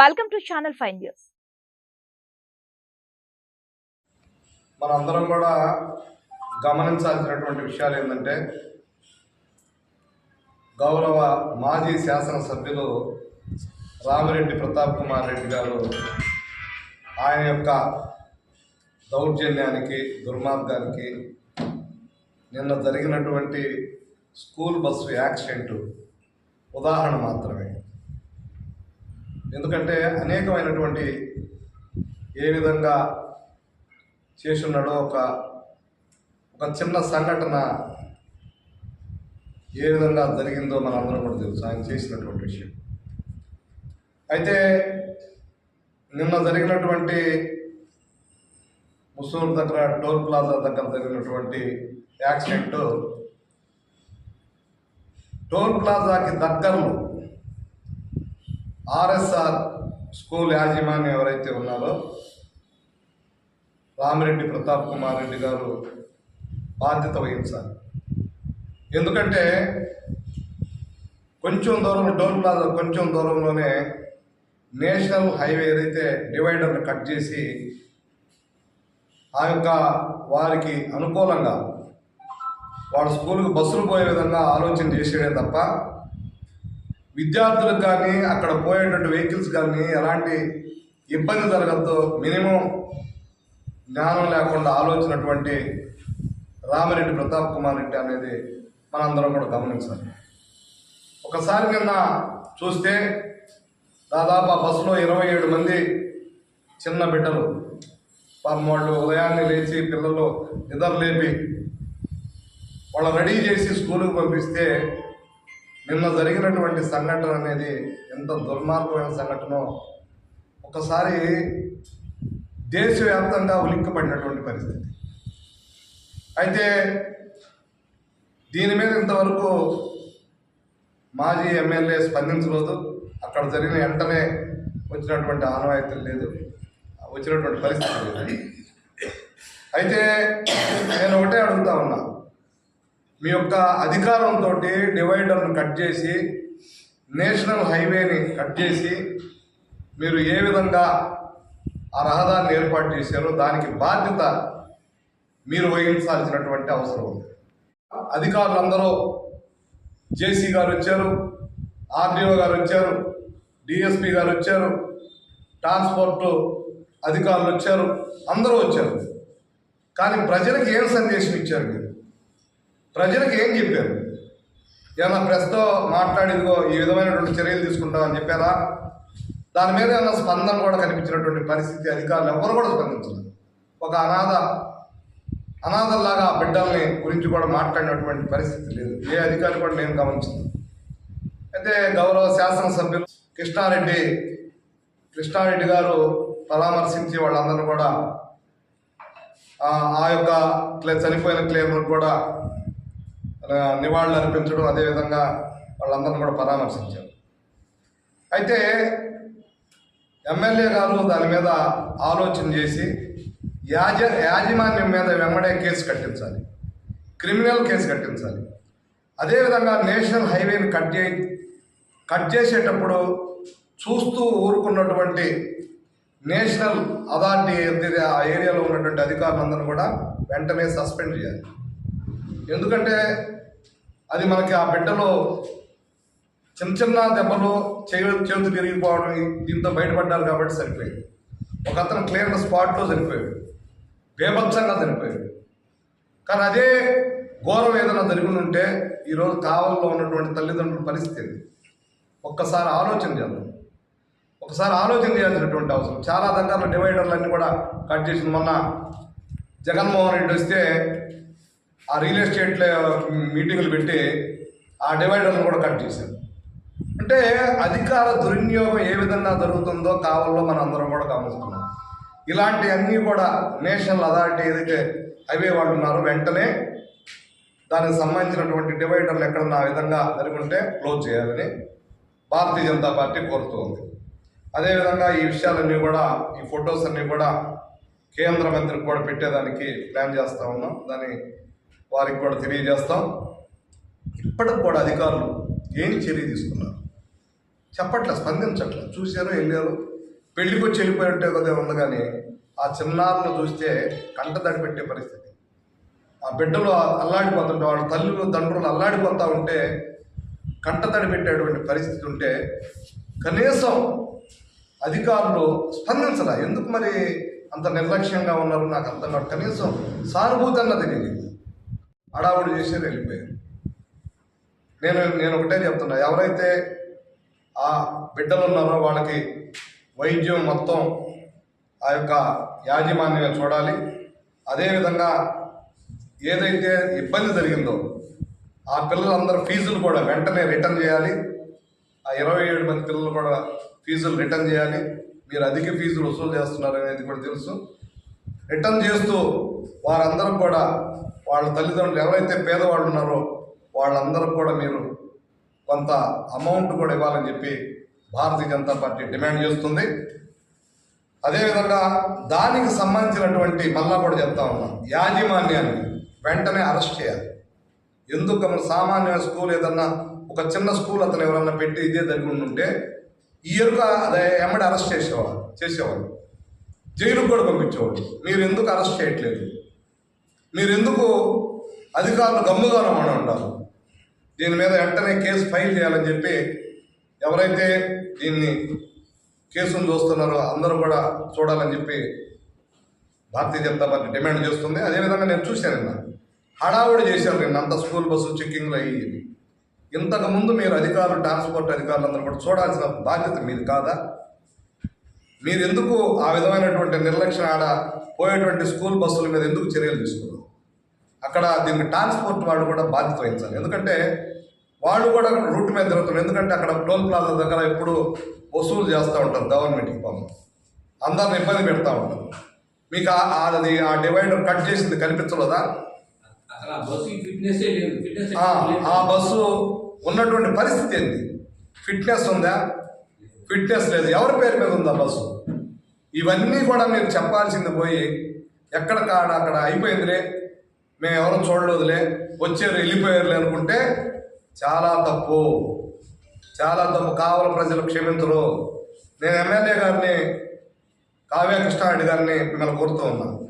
Welcome to channel five news మనందరం కూడా గమనించాల్సినటువంటి విషయాలు ఏంటంటే గౌరవ మాజీ శాసనసభ్యులు రామిరెడ్డి ప్రతాప్ కుమార్ రెడ్డి గారు ఆయన యొక్క దౌర్జన్యానికి దుర్మార్గానికి నిన్న జరిగినటువంటి స్కూల్ బస్సు యాక్సిడెంట్ ఉదాహరణ మాత్రమే. ఎందుకంటే అనేకమైనటువంటి ఏ విధంగా చేస్తున్నాడో ఒక ఒక చిన్న సంఘటన ఏ విధంగా జరిగిందో మనందరం కూడా తెలుసు. ఆయన చేసినటువంటి విషయం. అయితే నిన్న జరిగినటువంటి ముసూరు దగ్గర టోల్ ప్లాజా దగ్గర జరిగినటువంటి యాక్సిడెంట్ టోల్ ప్లాజాకి దగ్గరలో ఆర్ఎస్ఆర్ స్కూల్ యాజమాన్యం ఎవరైతే ఉన్నారో రామిరెడ్డి ప్రతాప్ కుమార్ రెడ్డి గారు బాధ్యత వహించాలి. ఎందుకంటే కొంచెం దూరంలో టోల్ ప్లాజా కొంచెం దూరంలోనే నేషనల్ హైవే ఏదైతే డివైడర్ని కట్ చేసి ఆ యొక్క వారికి అనుకూలంగా వాళ్ళ స్కూల్కి బస్సులు పోయే విధంగా ఆలోచన చేసేదే తప్ప విద్యార్థులకు కానీ అక్కడ పోయేటువంటి వెహికల్స్ కానీ ఎలాంటి ఇబ్బంది జరగద్దు మినిమం జ్ఞానం లేకుండా ఆలోచనటువంటి రామిరెడ్డి ప్రతాప్ కుమార్ రెడ్డి అనేది మనందరం కూడా గమనించాలి. ఒకసారి నిన్న చూస్తే దాదాపు ఆ బస్సులో ఇరవై ఏడు మంది చిన్న బిడ్డలు. పాపం వాళ్ళు ఉదయాన్నే లేచి పిల్లలు నిద్ర లేపి వాళ్ళు రెడీ చేసి స్కూల్కి పంపిస్తే నిన్న జరిగినటువంటి సంఘటన అనేది ఎంత దుర్మార్గమైన సంఘటనో ఒకసారి దేశవ్యాప్తంగా ఉలిక్కిపడినటువంటి పరిస్థితి. అయితే దీని మీద ఇంతవరకు మాజీ ఎమ్మెల్యే స్పందించలేదు. అక్కడ జరిగిన వెంటనే వచ్చినటువంటి ఆనవాయితీలు లేదు. వచ్చినటువంటి పరిస్థితి లేదు. అయితే నేను ఒకటే అడుగుతా ఉన్నా. మీ యొక్క అధికారంతో డివైడర్ను కట్ చేసి నేషనల్ హైవేని కట్ చేసి మీరు ఏ విధంగా ఆ రహదారిని ఏర్పాటు చేశారో దానికి బాధ్యత మీరు వహించాల్సినటువంటి అవసరం ఉంది. అధికారులందరూ జేసీ గారు వచ్చారు ఆర్డీఓ గారు వచ్చారు డిఎస్పి గారు వచ్చారు ట్రాన్స్పోర్ట్ అధికారులు వచ్చారు అందరూ వచ్చారు. కానీ ప్రజలకు ఏం సందేశం ఇచ్చారు మీరు? ప్రజలకు ఏం చెప్పారు? ఏమన్నా ప్రెస్తో మాట్లాడిదిగో ఈ విధమైనటువంటి చర్యలు తీసుకుంటామని చెప్పారా? దాని మీద ఏమైనా స్పందన కూడా కనిపించినటువంటి పరిస్థితి అధికారులు ఎవరు కూడా స్పందించలేదు. ఒక అనాథ అనాథల్లాగా ఆ బిడ్డల్ని గురించి కూడా మాట్లాడినటువంటి పరిస్థితి లేదు. ఏ అధికారి కూడా నేను గమనించింది అయితే గౌరవ శాసనసభ్యులు కృష్ణారెడ్డి కృష్ణారెడ్డి గారు పరామర్శించి వాళ్ళందరూ కూడా ఆ యొక్క చనిపోయిన క్లెయిమ్ కూడా నివాళులు అర్పించడం అదేవిధంగా వాళ్ళందరిని కూడా పరామర్శించారు. అయితే ఎమ్మెల్యే గారు దాని మీద ఆలోచన చేసి యాజ యాజమాన్యం మీద వెంబడే కేసు కట్టించాలి. క్రిమినల్ కేసు కట్టించాలి. అదేవిధంగా నేషనల్ హైవేని కట్ చే కట్ చేసేటప్పుడు చూస్తూ ఊరుకున్నటువంటి నేషనల్ అథారిటీ ఆ ఏరియాలో ఉన్నటువంటి అధికారులందరూ కూడా వెంటనే సస్పెండ్ చేయాలి. ఎందుకంటే అది మనకి ఆ బిడ్డలో చిన్న చిన్న దెబ్బలు చేతు చేతులు తిరిగిపోవడం దీంతో బయటపడ్డారు కాబట్టి సరిపోయింది. ఒక అతను క్లియర్ స్పాట్లో చనిపోయాడు. బేభత్సంగా చనిపోయాడు. కానీ అదే ఘోరం ఏదైనా జరిగి ఉంటే ఈరోజు కావల్లో ఉన్నటువంటి తల్లిదండ్రుల పరిస్థితి ఒక్కసారి ఆలోచన చేద్దాం. ఒకసారి ఆలోచన చేయాల్సినటువంటి అవసరం. చాలా దగ్గర డివైడర్లన్నీ కూడా కట్ చేసిన మొన్న జగన్మోహన్ రెడ్డి వస్తే ఆ రియల్ ఎస్టేట్ మీటింగులు పెట్టి ఆ డివైడర్లు కూడా కట్ చేశారు. అంటే అధికార దుర్వినియోగం ఏ విధంగా జరుగుతుందో కావాలో మనం అందరం కూడా గమనిస్తున్నాం. ఇలాంటివన్నీ కూడా నేషనల్ అథారిటీ ఏదైతే హైవే వాళ్ళు ఉన్నారో వెంటనే దానికి సంబంధించినటువంటి డివైడర్లు ఎక్కడన్నా ఆ విధంగా జరుగుంటే క్లోజ్ చేయాలని భారతీయ జనతా పార్టీ కోరుతోంది. అదేవిధంగా ఈ విషయాలన్నీ కూడా ఈ ఫొటోస్ అన్నీ కూడా కేంద్ర మంత్రికి కూడా పెట్టేదానికి ప్లాన్ చేస్తూ ఉన్నాం. దాన్ని వారికి కూడా తెలియజేస్తాం. ఇప్పటికి కూడా అధికారులు ఏం చర్య తీసుకున్నారు? చెప్పట్లే స్పందించట్లే? చూశారు వెళ్ళారు? పెళ్ళికి వచ్చి వెళ్ళిపోయినట్టే కదా ఉంది కానీ ఆ చిన్నారులను చూస్తే కంట తడి పెట్టే పరిస్థితి. ఆ బిడ్డలు అల్లాడిపోతుంటే వాళ్ళ తల్లులు తండ్రులు అల్లాడిపోతూ ఉంటే కంట తడి పెట్టేటువంటి పరిస్థితి ఉంటే కనీసం అధికారులు స్పందించరా ఎందుకు మరి అంత నిర్లక్ష్యంగా ఉన్నారు నాకు అర్థం కాదు. కనీసం సానుభూతి అన్నది తెలియదు. అడావుడు చేసి వెళ్ళిపోయారు. నేను నేను ఒకటే చెప్తున్నా ఎవరైతే ఆ బిడ్డలు ఉన్నారో వాళ్ళకి వైద్యం మొత్తం ఆ యొక్క యాజమాన్యం చూడాలి. అదేవిధంగా ఏదైతే ఇబ్బంది జరిగిందో ఆ పిల్లలందరూ ఫీజులు కూడా వెంటనే రిటర్న్ చేయాలి. ఆ ఇరవై ఏడు మంది పిల్లలు కూడా ఫీజులు రిటర్న్ చేయాలి. మీరు అధిక ఫీజులు వసూలు చేస్తున్నారు అనేది కూడా తెలుసు. రిటర్న్ చేస్తూ వారందరూ కూడా వాళ్ళ తల్లిదండ్రులు ఎవరైతే పేదవాళ్ళు ఉన్నారో వాళ్ళందరూ కూడా మీరు కొంత అమౌంట్ కూడా ఇవ్వాలని చెప్పి భారతీయ జనతా పార్టీ డిమాండ్ చేస్తుంది. అదేవిధంగా దానికి సంబంధించినటువంటి మళ్ళా కూడా చెప్తా ఉన్నాం యాజమాన్యాన్ని వెంటనే అరెస్ట్ చేయాలి. ఎందుకు మన సామాన్య స్కూల్ ఏదన్నా ఒక చిన్న స్కూల్ అతను ఎవరన్నా పెట్టి ఇదే జరిగి ఉంటే ఈ ఎరుక అదే ఎమ్మడి అరెస్ట్ చేసేవాడు చేసేవాడు జైలుకు కూడా పంపించేవాడు మీరు ఎందుకు అరెస్ట్ చేయట్లేదు? మీరెందుకు అధికారులు గమ్ముగా రమ్మని దీని మీద వెంటనే కేసు ఫైల్ చేయాలని చెప్పి ఎవరైతే దీన్ని కేసును చూస్తున్నారో అందరూ కూడా చూడాలని చెప్పి భారతీయ జనతా పార్టీ డిమాండ్ చేస్తుంది. అదేవిధంగా నేను చూశాను నిన్న. హడావుడి చేశారు నిన్న అంత స్కూల్ బస్సు చెక్కింగ్లు అయ్యి ఇంతకుముందు మీరు అధికారులు ట్రాన్స్పోర్ట్ అధికారులు అందరూ కూడా చూడాల్సిన బాధ్యత మీది కాదా? మీరు ఎందుకు ఆ విధమైనటువంటి నిర్లక్ష్యం ఆడ పోయేటువంటి స్కూల్ బస్సుల మీద ఎందుకు చర్యలు తీసుకున్నారు? అక్కడ దీనికి ట్రాన్స్పోర్ట్ వాళ్ళు కూడా బాధ్యత వహించాలి. ఎందుకంటే వాళ్ళు కూడా అక్కడ రూట్ మీద తిరుగుతున్నారు ఎందుకంటే అక్కడ టోల్ ప్లాజా దగ్గర ఎప్పుడు వసూలు చేస్తూ ఉంటారు గవర్నమెంట్కి పాపం అందరిని ఇబ్బంది పెడతా ఉంటారు. మీకు అది ఆ డివైడర్ కట్ చేసింది కనిపించలేదా? ఆ బస్సు ఉన్నటువంటి పరిస్థితి ఏంది? ఫిట్నెస్ ఉందా? ఫిట్నెస్ లేదు. ఎవరి పేరు మీద ఉందా బస్సు ఇవన్నీ కూడా మీరు చెప్పాల్సింది పోయి ఎక్కడ కాడ అక్కడ అయిపోయిందిలే. మేము ఎవరు చూడలేదులే. వచ్చారు వెళ్ళిపోయారులే అనుకుంటే చాలా తప్పు. చాలా తప్పు. కావాలి ప్రజలు క్షమించరు. నేను ఎమ్మెల్యే గారిని కావ్య కృష్ణారెడ్డి గారిని మిమ్మల్ని కోరుతూ ఉన్నాను.